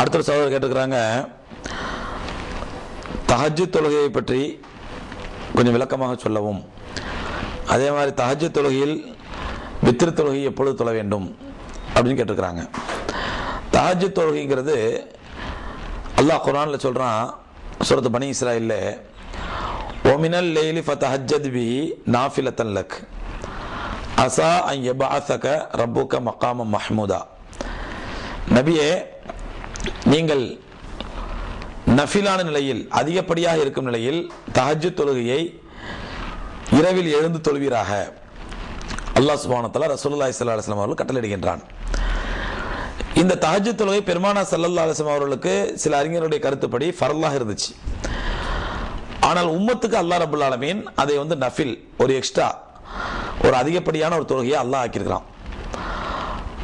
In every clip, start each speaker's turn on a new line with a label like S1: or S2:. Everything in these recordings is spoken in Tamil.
S1: அடுத்த ஒரு சகோதரர் கேட்டுக்கிறாங்க தஹஜு தொழுகையை பற்றி கொஞ்சம் விளக்கமாக சொல்லவும். அதே மாதிரி தஹஜு தொழுகையில் வித்திரு தொழுகை எப்பொழுது தொழ வேண்டும் அப்படின்னு கேட்டிருக்கிறாங்க. தஹஜு தொழுகைங்கிறது அல்லாஹ் குரானில் சொல்கிறான் சூரத்து பனி இஸ்ராயில் ஒமினல் லேலி ஃபத்தஹஜத் பி நாஃபிலத்தன் லக். அசா அன் எபாசக ரப்புக்க மக்காம மஹ்மூதா. நபியே நீங்கள் நஃபிலான நிலையில் அதிகப்படியாக இருக்கும் நிலையில் தஹஜு தொழுகையை இரவில் எழுந்து தொழுவீராக. அல்லாஹ் சுபானத்தில் ரசூலுல்லாஹி ஸல்லல்லாஹு அலுவலாம் அவர்கள் கட்டளையிடுகின்றான். இந்த தஹஜு தொழுகை பெருமானா சல்லல்லா அலைஹி அவர்களுக்கு சில அறிஞருடைய கருத்துப்படி ஃபரல்லாக இருந்துச்சு. ஆனால் உம்மத்துக்கு அல்லாஹ் ரபுல் ஆலமீன் அதை வந்து நஃபில் ஒரு எக்ஸ்ட்ரா ஒரு அதிகப்படியான ஒரு தொழுகையை அல்லாஹ் ஆக்கியிருக்கிறான்.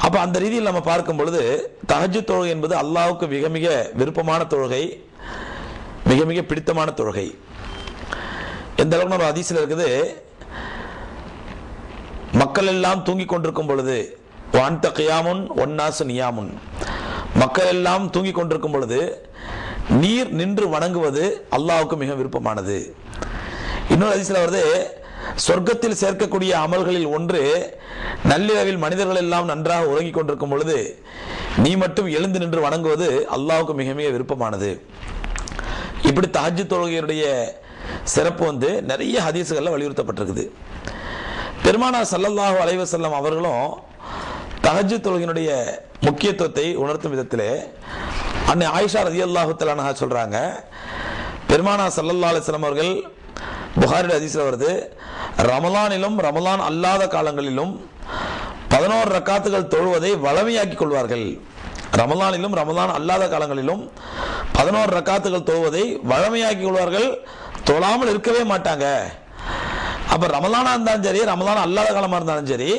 S1: அப்போ அந்த ரீதியில் நம்ம பார்க்கும் பொழுது தஹஜ்ஜு தொழுகை என்பது அல்லாவுக்கு மிக மிக விருப்பமான தொழுகை மிக மிக பிடித்தமான தொழுகை. எந்த அளவுக்கு ஒரு அதிசயில் இருக்குது மக்கள் எல்லாம் தூங்கிக் கொண்டிருக்கும் பொழுது வான்த கியாமுன் ஒன்னாசு நியாமுன். மக்கள் எல்லாம் தூங்கிக் கொண்டிருக்கும் பொழுது நீர் நின்று வணங்குவது அல்லாவுக்கு மிக விருப்பமானது. இன்னொரு அதிசயில் வருது சொர்க்கத்தில் சேர்க்கக்கூடிய அமல்களில் ஒன்று நள்ளிரவில் மனிதர்கள் எல்லாம் நன்றாக உறங்கிக் கொண்டிருக்கும் பொழுது நீ மட்டும் எழுந்து நின்று வணங்குவது அல்லாவுக்கு மிக மிக விருப்பமானது. இப்படி தாஜி தொழுகையுடைய சிறப்பு வந்து நிறைய ஹதீசுகளில் வலியுறுத்தப்பட்டிருக்குது. பெருமானா சல்லல்லாஹு அலைஹி செல்லம் அவர்களும் தஹஜ்ஜு தொழுகினுடைய முக்கியத்துவத்தை உணர்த்தும் விதத்திலே அன்னை ஆயிஷா ரதியல்லாஹு தலானா சொல்றாங்க பெருமானா சல்லல்லா அலைஹி அவர்கள் புகாரில் அதிசல வருது ரமலானிலும் ரமலான் அல்லாத காலங்களிலும் பதினோரு ரக்காத்துகள் தொழுவதை வளமையாக்கி கொள்வார்கள். ரமலானிலும் ரமலான் அல்லாத காலங்களிலும் பதினோரு ரக்காத்துகள் தொழுவதை வளமையாக்கி கொள்வார்கள். தொழாமல் இருக்கவே மாட்டாங்க. அப்ப ரமலானா இருந்தாலும் சரி ரமலான் அல்லாத காலமா இருந்தாலும் சரி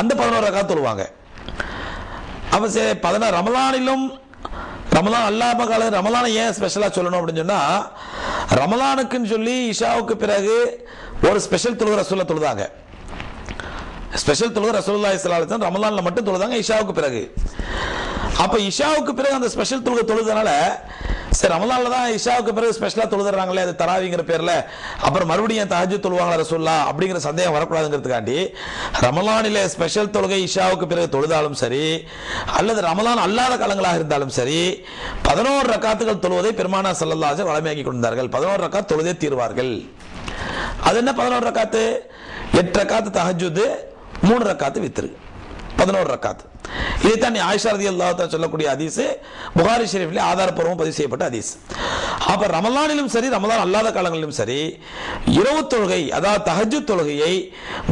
S1: அந்த பதினோரு ரக்காத்து தொழுவாங்க. அப்ப சரி பதினாறு ரமலானிலும் ரமலான் அல்லாம காலம் ரமலானை ஏன் ஸ்பெஷலா சொல்லணும் அப்படின்னு சொன்னா ரமலானுக்குன்னு சொல்லி இஷாவுக்கு பிறகு ஒரு ஸ்பெஷல் தொழுக ரசூலை தொழுதாங்க. ஸ்பெஷல் தொழுக ரசூல்லா ஸல்லல்லாஹு ரமலானில் மட்டும் தொழுதாங்க இஷாவுக்கு பிறகு. அப்ப இஷாவுக்கு பிறகு அந்த ஸ்பெஷல் தொழுக தொழுதனால சரி ரமலானில் தான் இஷாவுக்கு பிறகு ஸ்பெஷலாக தொழுதுறாங்களே அது தராவிங்கிற பேரில். அப்புறம் மறுபடியும் தஹஜ்ஜு தொழுவாங்களா ரசூல்லா அப்படிங்கிற சந்தேகம் வரக்கூடாதுங்கிறதுக்காண்டி ரமலானில் ஸ்பெஷல் தொழுகை இஷாவுக்கு பிறகு தொழுதாலும் சரி அல்லது ரமலான் அல்லாத காலங்களாக இருந்தாலும் சரி பதினோரு ரக்காத்துகள் தொழுவதை பெருமானா செல்லல்லாஜர் வளமையாக்கி கொண்டார்கள் பதினோரு ரக்காத் தொழுதே தீர்வார்கள். அது என்ன பதினோரு ரக்காத்து? எட்டு ரக்காத்து தஹஜுது மூணு ரக்காத்து வித்துரு பதினோரு ரக்காத்து. இதைத்தான் நீ ஆயிஷா ரதி சொல்லக்கூடிய அதிசு புகாரி ஷெரீஃபில் ஆதாரப்பூர்வம் பதிவு செய்யப்பட்ட ஹதீஸ். அப்ப ரமலானிலும் சரி ரமலான் அல்லாத காலங்களிலும் சரி இரவு தொழுகை அதாவது தஹஜு தொழுகையை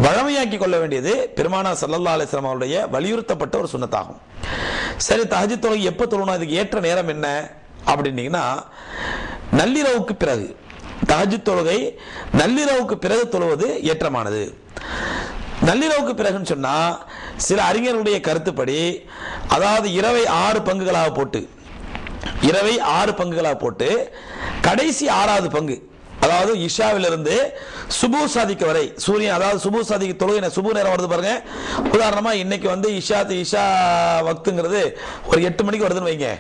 S1: வழமையாக்கி கொள்ள வேண்டியது பெருமானா சல்லல்லா அலிஸ்லாம் அவருடைய வலியுறுத்தப்பட்ட ஒரு சுண்ணத்தாகும். சரி தஹஜு தொழுகை எப்போ தொழணும் அதுக்கு ஏற்ற நேரம் என்ன அப்படின்னீங்கன்னா நள்ளிரவுக்கு பிறகு. தஹஜு தொழுகை நள்ளிரவுக்கு பிறகு தொழுவது ஏற்றமானது. நள்ளிரவுக்கு பிறகுன்னு சொன்னால் சில அறிஞர்களுடைய கருத்துப்படி அதாவது இரவை ஆறு பங்குகளாக போட்டு இரவை ஆறு பங்குகளாக போட்டு கடைசி ஆறாவது பங்கு அதாவது இஷாவிலிருந்து சுபு சாதிக்கு வரை சூரியன் அதாவது சுபு சாதிக்கு தொழுகை சுபு நேரம் வருது பாருங்க. உதாரணமா இன்னைக்கு வந்து இஷா இஷா வக்துங்கிறது ஒரு எட்டு மணிக்கு வருதுன்னு வைங்க.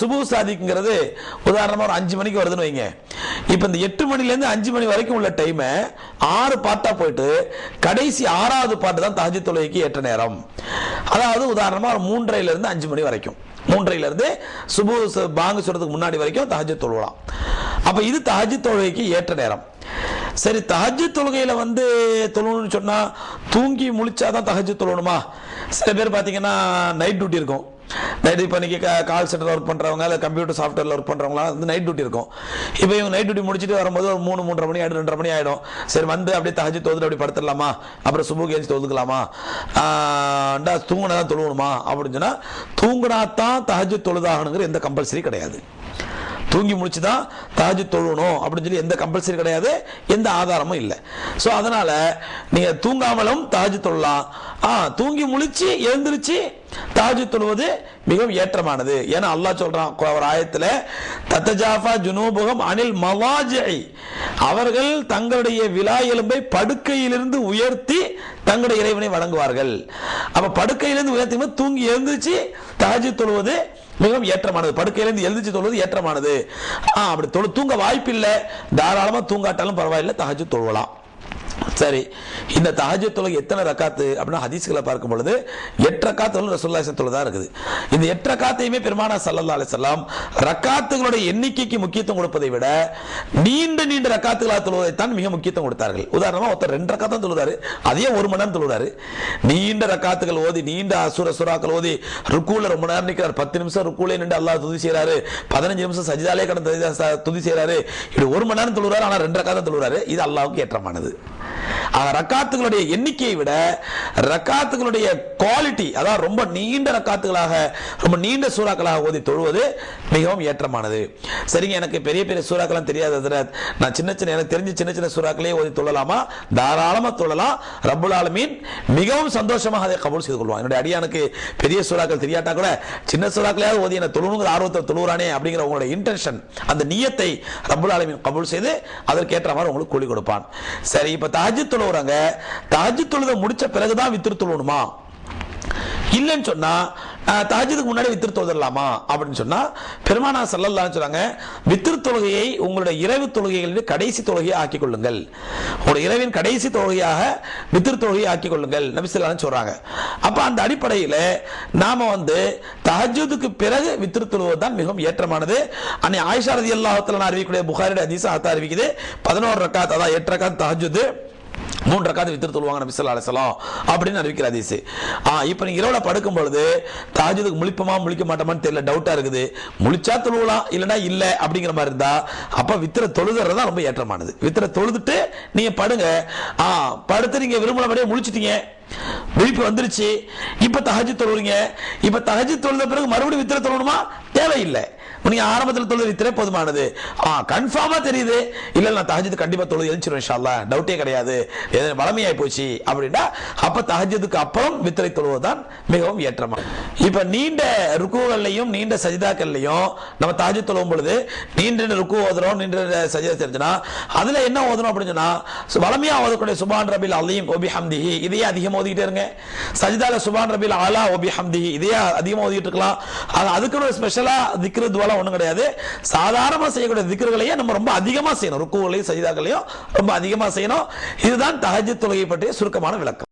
S1: சுபு சாதிக்குங்கிறது உதாரணமா ஒரு அஞ்சு மணிக்கு வருதுன்னு வைங்க. இப்போ இந்த எட்டு மணிலேருந்து அஞ்சு மணி வரைக்கும் உள்ள டைமை ஆறு பாட்டா போயிட்டு கடைசி ஆறாவது பாட்டு தான் தஹஜி தொழுகைக்கு ஏற்ற நேரம். அதாவது உதாரணமா ஒரு மூன்றரைல அஞ்சு மணி வரைக்கும். மூன்றையிலேருந்து சுபு பாங்கு சொல்றதுக்கு முன்னாடி வரைக்கும் தஹஜ்ஜுத் தொழுவலாம். அப்போ இது தஹஜ்ஜுத் தொழுகைக்கு ஏற்ற நேரம். சரி தஹஜ்ஜுத் தொழுகையில் வந்து தொழணும்னு சொன்னால் தூங்கி முழிச்சாதான் தஹஜ்ஜுத் தொழணுமா? சில பேர் பார்த்தீங்கன்னா நைட் டியூட்டி இருக்கும். நைட் இப்போ இன்னைக்கு கால் சென்டர் ஒர்க் பண்ணுறவங்க இல்லை கம்ப்யூட்டர் சாஃப்ட்வேரில் ஒர்க் பண்ணுறவங்களாம் வந்து நைட் டியூட்டி இருக்கும். இப்போ இவங்க நைட் டியூட்டி முடிச்சுட்டு வரும்போது ஒரு மூணு மூன்றரை மணி ஆயிடும் ரெண்டரை மணி ஆகிடும் சரி வந்து அப்படியே தகஜி தோதுட்டு அப்படி படுத்துடலாமா? அப்புறம் சுபு கேஞ்சி தொழுதுக்கலாமா தூங்கினா தான் தொழுவணுமா? அப்படின்னு சொன்னால் தூங்கினா தான் தகஜி தொழுதாகணுங்கிற எந்த கம்பல்சரி கிடையாது. தூங்கி முடிச்சு தான் தாஜு தொழணும் அப்படின்னு சொல்லி எந்த கம்பல்சரி கிடையாது எந்த ஆதாரமும் இல்லை. ஸோ அதனால நீங்க தூங்காமலும் தாஜு தொழலாம். ஆ தூங்கி முழிச்சு எழுந்திருச்சு தாஜு தொழுவது மிகவும் ஏற்றமானது. ஏன்னா அல்லாஹ் சொல்றான் கு- ஒரு ஆயத்துல தத்தஜாஃபா ஜுனூபுகம் அனில் மவாஜை அவர்கள் தங்களுடைய விழா எலும்பை படுக்கையிலிருந்து உயர்த்தி தங்களுடைய இறைவனை வழங்குவார்கள் அப்ப படுக்கையிலிருந்து உயர்த்தி தூங்கி எழுந்திருச்சு தாஜு தொழுவது மிகவும் ஏற்றமானது. படுக்கையிலிருந்து எழுந்திருச்சு தொழுவது ஏற்றமானது. அப்படி தொழு தூங்க வாய்ப்பில்லை. தாராளமா தூங்காட்டாலும் பரவாயில்லை தகஜி தொழுவலாம். சரி இந்த தஹஜ்ஜத் தொழுகை எத்தனை ரக்காத்து? அப்படின்னா ஹதீஸ்களை பார்க்கும் பொழுது எட்டு ரக்காத்துகள் ரசூல்லா தான் இருக்குது. இந்த எட்டு ரக்காத்தையுமே பெருமானா சல்லல்லா அலிசல்லாம் ரக்காத்துகளுடைய எண்ணிக்கைக்கு முக்கியத்துவம் கொடுப்பதை விட நீண்ட நீண்ட ரக்காத்துகளாக தொழுவதைத்தான் மிக முக்கியத்துவம் கொடுத்தார்கள். உதாரணமாக ஒருத்தர் ரெண்டு ரக்காத்தான் தொழுதாரு அதையே ஒரு மணி நேரம் தொழுதாரு. நீண்ட ரக்காத்துகள் ஓதி நீண்ட அசுர சுறாக்கள் ஓதி ருக்கூல ரொம்ப நேரம் நிற்கிறார் பத்து நிமிஷம் ருக்கூலே நின்று அல்லாஹ் துதி செய்கிறாரு பதினஞ்சு நிமிஷம் சஜிதாலே கடந்து துதி- செய்கிறாரு இது இப்படி ஒரு மணி நேரம் தொழுறாரு ஆனால் ரெண்டு ரக்காத்தான் தொழுறாரு. இது அல்லாவுக்கு ஏற்றமானது. ரக்காத்துகளுடைய எண்ணிக்கையை விட ரக்காத்துகளுடைய குவாலிட்டி அதாவது ரொம்ப நீண்ட ரக்காத்துகளாக ரொம்ப நீண்ட சூறாக்களாக ஓதி தொழுவது மிகவும் ஏற்றமானது. சரிங்க எனக்கு பெரிய பெரிய சூறாக்கெல்லாம் தெரியாது நான் சின்ன சின்ன எனக்கு தெரிஞ்ச சின்ன சின்ன சூறாக்களே ஓதி தொழலாமா? தாராளமா தொழலாம். ரபுல் ஆலமீன் மிகவும் சந்தோஷமாக அதை கபூல் செய்து கொள்வான். என்னுடைய அடியானுக்கு பெரிய சூறாக்கள் தெரியாட்டா கூட சின்ன சூறாக்களையாவது ஓதி என்ன தொழுணுங்கிற ஆர்வத்தை தொழுகிறானே அப்படிங்கிற உங்களுடைய இன்டென்ஷன் அந்த நியத்தை ரபுல் ஆலமீன் கபூல் செய்து அதற்கேற்ற மாதிரி உங்களுக்கு கூலி கொடுப்பான். சரி இப்ப தாஜித் தொழுவுறாங்க தஹஜ் தொழுத முடிச்ச பிறகுதான் வித்திரு தொழுணுமா இல்லைன்னு சொன்னா அஹ், முன்னாடி வித்திரு தொழுதலாமா அப்படின்னு சொன்னா பெருமானா சல்லல்லாஹு சொன்னாங்க வித்திரு தொழுகையை உங்களுடைய இரவு தொழுகைகளின் கடைசி தொழுகையை ஆக்கிக் கொள்ளுங்கள். உங்களுடைய இரவின் கடைசி தொழுகையாக வித்திரு தொழுகையை ஆக்கிக் கொள்ளுங்கள். நபிசல்லான்னு சொல்றாங்க. அப்ப அந்த அடிப்படையில் நாம வந்து தஹஜுதுக்கு பிறகு வித்திரு தொழுவது தான் மிகவும் ஏற்றமானது. அன்னை ஆயிஷா ரதி அல்லாஹத்தில் அறிவிக்கக்கூடிய புகாரிட ஹதீஸ் அறிவிக்குது. பதினோரு ரக்காத் அதான் எட்டு ரக்காத் தஹஜுது மூன்று ரக்காத்து வித்திரு தொழுவாங்க நபி சொல்லா அலைஹி அப்படின்னு அறிவிக்கிற ஹதீஸ். ஆ இப்போ நீங்கள் இரவில் படுக்கும் பொழுது தாஜுதுக்கு முழிப்போமா முழிக்க மாட்டோமான்னு தெரியல டவுட்டாக இருக்குது. முழிச்சா தொழுவலாம் இல்லைன்னா இல்லை அப்படிங்கிற மாதிரி இருந்தா அப்போ வித்திர தொழுதுறது தான் ரொம்ப ஏற்றமானது. வித்திர தொழுதுட்டு நீங்கள் படுங்க. ஆ படுத்து நீங்கள் விரும்பினபடியே முழிச்சிட்டீங்க. விழிப்பு வந்துருச்சு. இப்போ தகஜி தொழுவீங்க இப்போ தகஜி தொழுத பிறகு மறுபடியும் வித்திர தொழணுமா தேவையில்லை. நீங்க ஆரம்பத்தில் தொழுது வித்திரே போதுமானது. ஆ கன்ஃபார்மா தெரியுது. இல்ல நான் தஹஜ்ஜுக்கு கண்டிப்பா தொழுது எழுச்சிரும் இன்ஷா டவுட்டே கிடையாது. எது வளமையாய் போச்சு அப்படின்னா அப்ப தஹஜ்ஜுக்கு அப்புறம் வித்திரை தொழுவதுதான் மிகவும் ஏற்றமா. இப்ப நீண்ட ருக்குவல்லையும் நீண்ட சஜிதாக்கள்லையும் நம்ம தஹஜ் தொழுவும் பொழுது நீண்ட ருக்கு ஓதுறோம் நீண்ட சஜிதா தெரிஞ்சுனா அதுல என்ன ஓதுறோம் அப்படின்னு சொன்னா சு- வளமையா ஓதக்கூடிய சுபான் ரபில் அலீம் ஓபி ஹம்திஹி இதையே அதிகம் ஓதிக்கிட்டே இருங்க. சஜிதால சுபான் ரபில் அலா ஓபி ஹம்திஹி இதையே அதிகமா ஓதிக்கிட்டு இருக்கலாம். அதுக்குன்னு ஸ்பெஷலா திக்ரு துவாலாம் ஒண்ணும் கிடையாது. சாதாரணமா செய்யக்கூடிய திக்கர்களையே நம்ம ரொம்ப அதிகமா செய்யணும். ருக்குகளையும் சஜிதாக்களையும் ரொம்ப அதிகமா செய்யணும். இதுதான் தஹஜ் தொழுகை பற்றிய சுருக்கமான விளக்கம்.